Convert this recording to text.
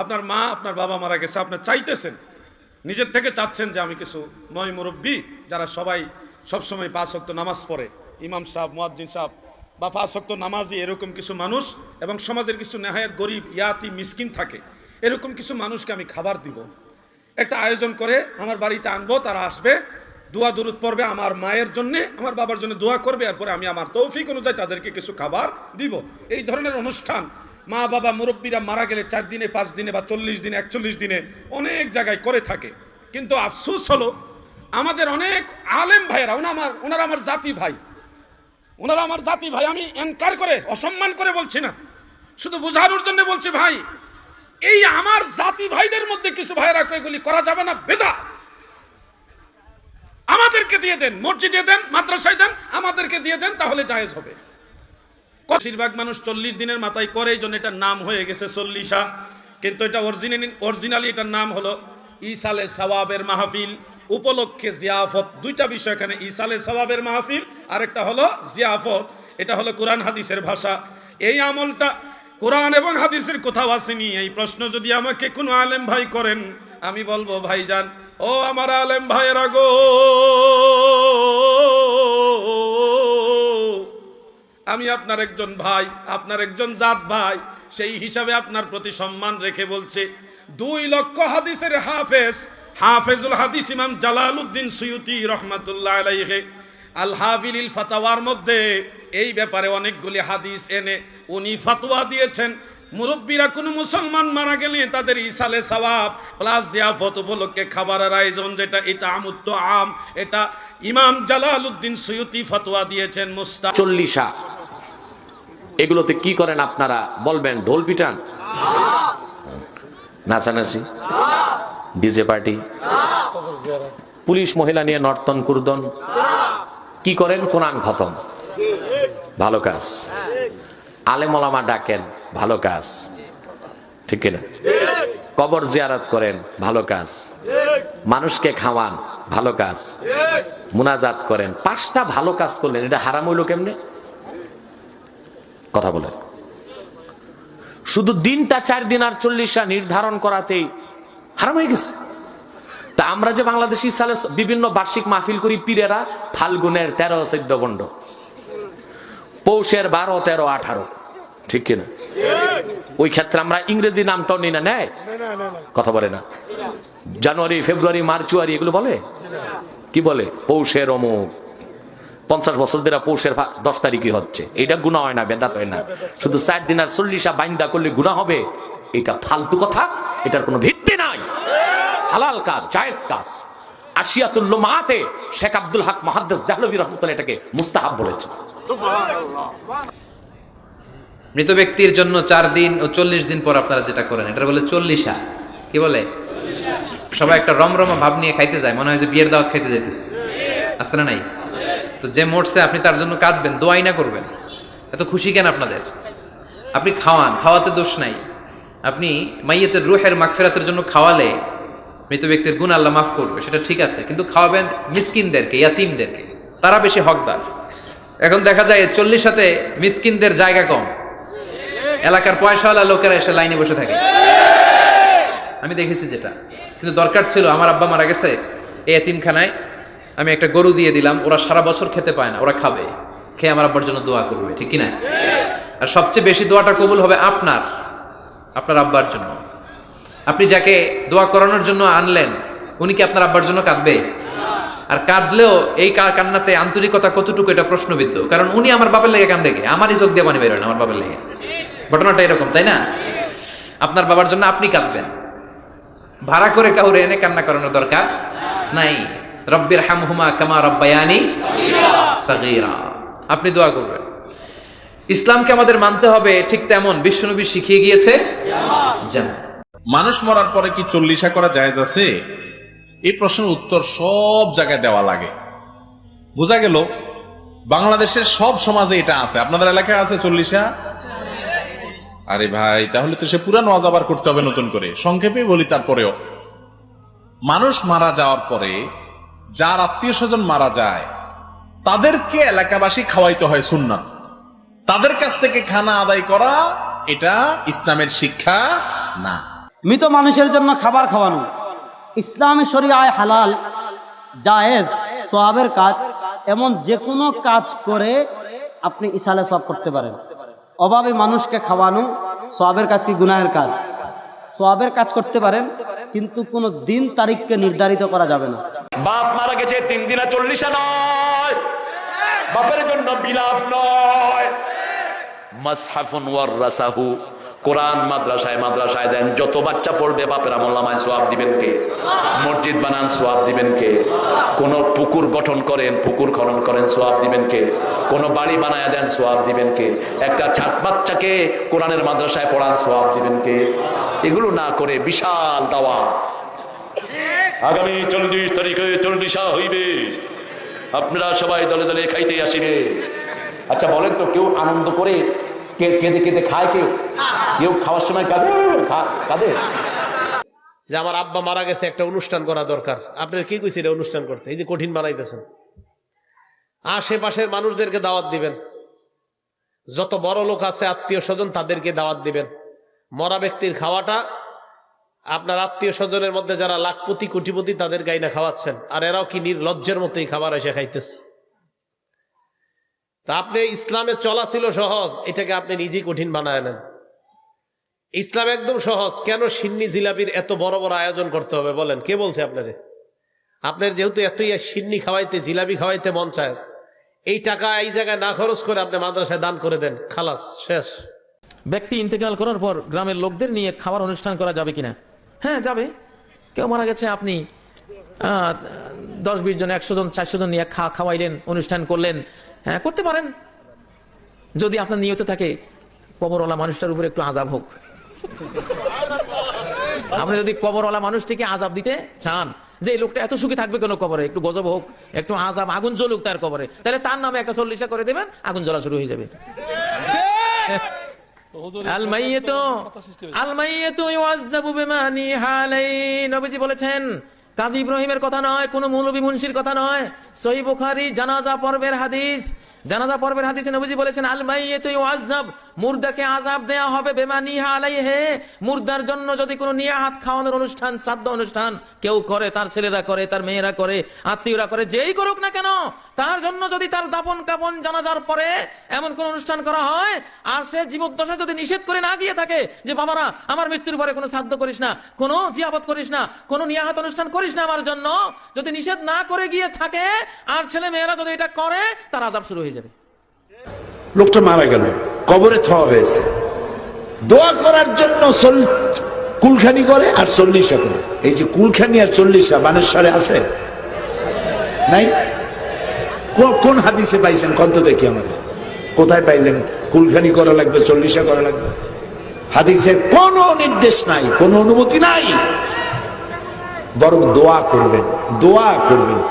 আপনার মা, আপনার বাবা মারা গেছে আপনার চাইতেছেন, নিজের থেকে চাচ্ছেন যে আমি কিছু ময় মুরব্বী যারা সবাই সবসময় পাঁচ অক্ত নামাজ পড়ে। ইমাম সাহেব, মুয়াজ্জিন সাহেব, বা পাঁচ অক্ত নামাজি, এরকম কিছু মানুষ এবং সমাজের কিছু নেহায়ত গরিব, ইয়াতি, মিসকিন থাকে। এরকম কিছু মানুষকে আমি খাবার দিব। একটা আয়োজন করে আমার বাড়িতে আনব, তারা আসবে, দোয়া দুরুদ পড়বে আমার মায়ের জন্যে, আমার বাবার জন্য দোয়া করবে, এরপরে আমি আমার তৌফিক অনুযায়ী তাদেরকে কিছু খাবার দিব। এই ধরনের অনুষ্ঠান মা বাবা মুরব্বীরা মারা গেলে চার দিনে, পাঁচ দিনে বা চল্লিশ দিনে, একচল্লিশ দিনে অনেক জায়গায় করে থাকে। কিন্তু আফসোস হলো, আমাদের অনেক আলেম ভাইয়েরা, ওনা আমার, ওনারা আমার জাতি ভাই। ওনারা আমার জাতি ভাই, আমি এনকার করে, অসম্মান করে বলছি না। শুধু বোঝানোর জন্য বলছি, ভাই, এই আমার জাতি ভাইদের মধ্যে কিছু ভাইয়েরা এগুলি করা যাবে না? বেদা। আমাদেরকে দিয়ে দেন, মসজিদে দেন, মাদ্রাসায় দেন, আমাদেরকে দিয়ে দেন, তাহলে জায়েজ হবে। বেশিরভাগ মানুষ চল্লিশ দিনের মাথায় করে, এই জন্য এটার নাম হয়ে গেছে চল্লিশা। কিন্তু এটা অরিজিনাল অরিজিনালি এটার নাম হলো ইসালে সওয়াবের মাহফিল। উপলক্ষে জিয়াফত, দুইটা বিষয় এখানে ইসালে সওয়াবের মাহফিল, আরেকটা হলো জিয়াফত। এটা হলো কোরআন হাদিসের ভাষা। এই আমলটা কোরআন এবং হাদিসের কোথাও আসেনি। এই প্রশ্ন যদি আমাকে কোনো আলেম ভাই করেন, আমি বলব, ভাইজান, ও আমার আলেম ভাইয়েরা গো আমি আপনার একজন ভাই, আপনার একজন জাত ভাই, সেই হিসাবে আপনার প্রতি সম্মান রেখে বলছে, দুই লক্ষ হাদিসের হাফেজ, হাফেজুল হাদিস ইমাম জালালউদ্দিন সুয়ুতি রহমাতুল্লাহ আলাইহে, আল হাবিলিল ফাতাওয়ার মধ্যে এই ব্যাপারে অনেকগুলি হাদিস এনে উনি ফাতোয়া দিয়েছেন। মুরব্বীরা কোনো মুসলমান মারা গেলে তাদের ইসালে সওয়াব প্লাস জিয়াফত উপলক্ষে খাবারের আয়োজন যেটা, এটা আমুত্ত আম, এটা ইমাম জালালউদ্দিন সুয়ুতি ফতোয়া দিয়েছেন মুস্তা চল্লিশা। এগুলোতে কি করেন আপনারা? বলবেন, ঢোল পিটান? নাচানাচি? DJ party? পুলিশ মহিলা নিয়ে নর্তন কুর্দন? কি করেন? কোরআন খতম। ভালো কাজ। আলেমলামা ডাকেন, ভালো কাজ। ঠিক কিনা? কবর জিয়ারত করেন, ভালো কাজ। মানুষকে খাওয়ান, ভালো কাজ। মুনাজাত করেন। পাঁচটা ভালো কাজ করলেন, এটা হারাম হইল কেমনে? কথা বলেন। শুধু দিনটা চার দিন আর চল্লিশটা নির্ধারণ করাতেই হারাম হয়ে গেছে। তা আমরা যে বাংলাদেশি সালে বিভিন্ন বার্ষিক মাহফিল করি, পীরেরা ফাল্গুনের তেরো, চোদ্দ গন্ড পৌষের বারো, তেরো, আঠারো। ঠিক কিনা? ওই ক্ষেত্রে আমরা ইংরেজি নামটাও নিই না? নেয় কথা বলে না। জানুয়ারি, ফেব্রুয়ারি মার্চুয়ারি এগুলো বলে? কি বলে? পৌষের অমুক। পঞ্চাশ বছর ধরে পৌষের দশ তারিখই হচ্ছে। এটা গুণা হয় না, বেদাত হয় না। শুধু চার দিন আর চল্লিশা বাইন্দা করলে গুণা হবে, এটা ফালতু কথা, এটার কোনো ভিত্তি নাই। হালাল কাজ, জায়েজ কাজ। আশিয়াতুল্ল মাহাতে শেখ আব্দুল হক মহাদ্দেস দেহলবী রহমতুল্লাহ এটাকে মুস্তাহাব বলেছে মৃত ব্যক্তির জন্য চার দিন ও চল্লিশ দিন পর আপনারা যেটা করেন, এটা বলে চল্লিশা। কি বলে? সবাই একটা রমরমা ভাব নিয়ে খাইতে যায়, মনে হয় যে বিয়ের দাওয়াত খাইতে যাইতেছে। আসছে না নাই? তো যে মরছে আপনি তার জন্য কাঁদবেন, দোয়াই না করবেন। এত খুশি কেন আপনাদের? আপনি খাওয়ান, খাওয়াতে দোষ নাই। আপনি মাইয়েতের রুহের মাগফিরাতের জন্য খাওয়ালে মৃত ব্যক্তির গুণ আল্লাহ মাফ করবে, সেটা ঠিক আছে। কিন্তু খাওয়াবেন মিসকিনদেরকে, ইয়াতিমদেরকে। তারা বেশি হকদার। এখন দেখা যায় চল্লিশ সাথে মিসকিনদের জায়গা কম। এলাকার পয়সাওয়ালা লোকেরা এসে লাইনে বসে থাকে। আমি দেখেছি যেটা। কিন্তু দরকার ছিল, আমার আব্বা মারা গেছে এই এতিমখানায়। আমি একটা গরু দিয়ে দিলাম, ওরা সারা বছর খেতে পায় না, ওরা খাবে। খেয়ে আমার আব্বার জন্য দোয়া করবে, ঠিক কি না আর সবচেয়ে বেশি দোয়াটা কবুল হবে আপনার আপনার আব্বার জন্য। আপনি যাকে দোয়া করানোর জন্য আনলেন, উনি কি আপনার আব্বার জন্য কাঁদবে? আর কাঁদলেও এই কান্নাতে আন্তরিকতা কতটুকু, এটা প্রশ্নবিদ্ধ। কারণ উনি আমার বাপের লেগে কান্দে গে, আমারই চোখ দিয়ে পানি বেরোয় আমার বাপের লেগে। ঘটনাটা এরকম, তাই না? আপনার বাবার জন্য আপনি কাঁদবেন। ভাড়া করে কাউরে এনে কান্না করানোর দরকার নাই। রব্বির হামহুমা কামা রব্বায়ানি সাগীরা। আপনি দোয়া করবেন। ইসলামকে আমাদের মানতে হবে ঠিক তেমন, বিশ্বনবী শিখিয়ে গিয়েছে মানুষ মরার পরে কি চল্লিশা করা জায়েজ আছে? এই প্রশ্নের উত্তর সব জায়গায় দেওয়া লাগে। বোঝা গেল, বাংলাদেশের সব সমাজে এটা আছে। আপনাদের এলাকায় আছে চল্লিশা? আরে ভাই, তাহলে তো সে পুরানো ওয়াজ আবার করতে হবে নতুন করে। সংক্ষেপে বলি তারপরেও। মানুষ মারা যাওয়ার পরে যার আত্মীয় স্বজন মারা যায়, তাদেরকে এলাকাবাসী খাওয়াইতে হয় সুন্নাত। তাদের কাছ থেকে খানা আদায় করা, এটা ইসলামের শিক্ষা না। মৃত মানুষের জন্য খাবার খাওয়ানো। ইসলামী শরিয়ায় হালাল, জায়েজ সোয়াবের কাজ, এমন যে কোনো কাজ করে আপনি ইসালে সব করতে পারেন। অভাবে মানুষকে খাওয়ানো সোয়াবের কাজ কি গুনাহের কাজ? সোয়াবের কাজ করতে পারেন, কিন্তু কোনো দিন তারিখকে নির্ধারিত করা যাবে না। বাপ মারা গেছে তিন দিনা চল্লিশা নয়। বাপের জন্য বিলাস নয়। মাসহাফুন ওয়ারাসাহু কোরআন মাদ্রাসায় মাদ্রাসায় দেন, যত বাচ্চা পড়বে বাপের আমল্লামায় সোয়াব দিবেন কে? মসজিদ বানান সোয়াব দিবেন কে? কোন পুকুর গঠন করেন, পুকুর খনন করেন সোয়াব দিবেন কে? কোন বাড়ি বানায় দেন সোয়াব দিবেন কে? একটা ছাট বাচ্চাকে কোরআনের মাদ্রাসায় পড়ান সোয়াব দিবেন কে? এগুলো না করে বিশাল দাওয়া আগামী চল্লিশ তারিখে চল্লিশা হইবে। আপনারা সবাই দলে দলে খাইতে আসিবে। আচ্ছা বলেন তো, কেউ আনন্দ করে কেঁদে কেঁদে খায় কেউ? কেউ খাওয়ার সময় কাঁদে? কাঁদে? যে আমার আব্বা মারা গেছে, একটা অনুষ্ঠান করা দরকার। আপনার কি কইছে এটা অনুষ্ঠান করতে? এই যে কঠিন বানাইতেছেন। আশেপাশের মানুষদেরকে দাওয়াত দিবেন। যত বড় লোক আছে, আত্মীয় স্বজন, তাদেরকে দাওয়াত দিবেন। মরা ব্যক্তির খাওয়াটা আপনার আত্মীয় স্বজনের মধ্যে যারা লাখপতি, কোটিপতি, তাদের গাইনা খাওয়াচ্ছেন। আর এরাও কি নির্লজ্জের মতোই খাবার এসে খাইতেছে? তা আপনি ইসলামে চলা ছিল সহজ, এটাকে আপনি নিজেই কঠিন বানায় নেন। ইসলাম একদম সহজ, কেন সিন্নি জিলাপির এত বড় বড় আয়োজন করতে হবে বলেন? কে বলছে আপনারে? আপনার যেহেতু এতই সিন্নি খাওয়াইতে, জিলাপি খাওয়াইতে মন চায়, এই টাকা এই জায়গায় না খরচ করে আপনি মাদ্রাসায় দান করে দেন, খালাস, শেষ। ব্যক্তি ইন্তেকাল করার পর গ্রামের লোকদের নিয়ে খাবার অনুষ্ঠান করা যাবে কিনা? হ্যাঁ যাবে। কেউ মারা গেছে, আপনি দশ, বিশ জন, একশো জন, চারশো জন নিয়ে খাওয়াইলেন, অনুষ্ঠান করলেন হ্যাঁ করতে পারেন। যদি আপনার নিয়ত থাকে, কবরওয়ালা মানুষটার উপরে একটু আজাব হোক। আপনি যদি কবরওয়ালা মানুষটিকে আজাব দিতে চান, যে লোকটা এত সুখী থাকবে কেন কবরে? একটু গজব হোক, একটু আজাব আগুন জ্বলুক তার কবরে। তাহলে তার নামে একটা চল্লিশা করে দেবেন, আগুন জ্বলা শুরু হয়ে যাবে। বলেছেন কাজী ইব্রাহিমের কথা নয় কোন মৌলবী মুন্সির কথা নয় সহি বুখারী জানাজা পর্বের হাদিস জানাজা পর্বের হাদিসে নবীজি বলেছেন, আলমাইয়েত ইউআজ্জাব, মুর্দাকে আযাব দেয়া হবে বিমা নিহা আলাইহি, মুর্দার জন্য যদি কোনো নিয়াহাত খাওয়ানোর অনুষ্ঠান, শ্রাদ্ধ অনুষ্ঠান কেউ করে, তার ছেলেরা করে, তার মেয়েরা করে, আত্মীয়রা করে, যেই করুক না কেন, তার জন্য যদি তার দাপন কাপন জানাজার পরে এমন কোন অনুষ্ঠান করা হয়, আর সে জীবদ্দশা যদি নিষেধ করে না গিয়ে থাকে যে, বাবারা, আমার মৃত্যুর পরে কোনো শ্রাদ্ধ করিস না, কোনো জিয়াবত করিস না, কোনো নিয়াহাত অনুষ্ঠান করিস না আমার জন্য, যদি নিষেধ না করে গিয়ে থাকে, আর ছেলে মেয়েরা যদি এটা করে, তার আজাব শুরু হয়ে যাবে। লোকটা মারা গেল। কবরে থওয়া হয়েছে। দোয়া করার জন্য কুলখানি করে আর চল্লিশা করে। এই যে কুলখানি আর চল্লিশা, বানেশ্বরে আছে? নাই? কোন হাদিসে পাইছেন? কত দেখি আমাদের। কোথায় পাইলেন? কুলখানি করা লাগবে, চল্লিশা করা লাগবে। হাদিসের কোনো নির্দেশ নাই, কোনো অনুমতি নাই। বরং দোয়া করবেন দোয়া করবেন।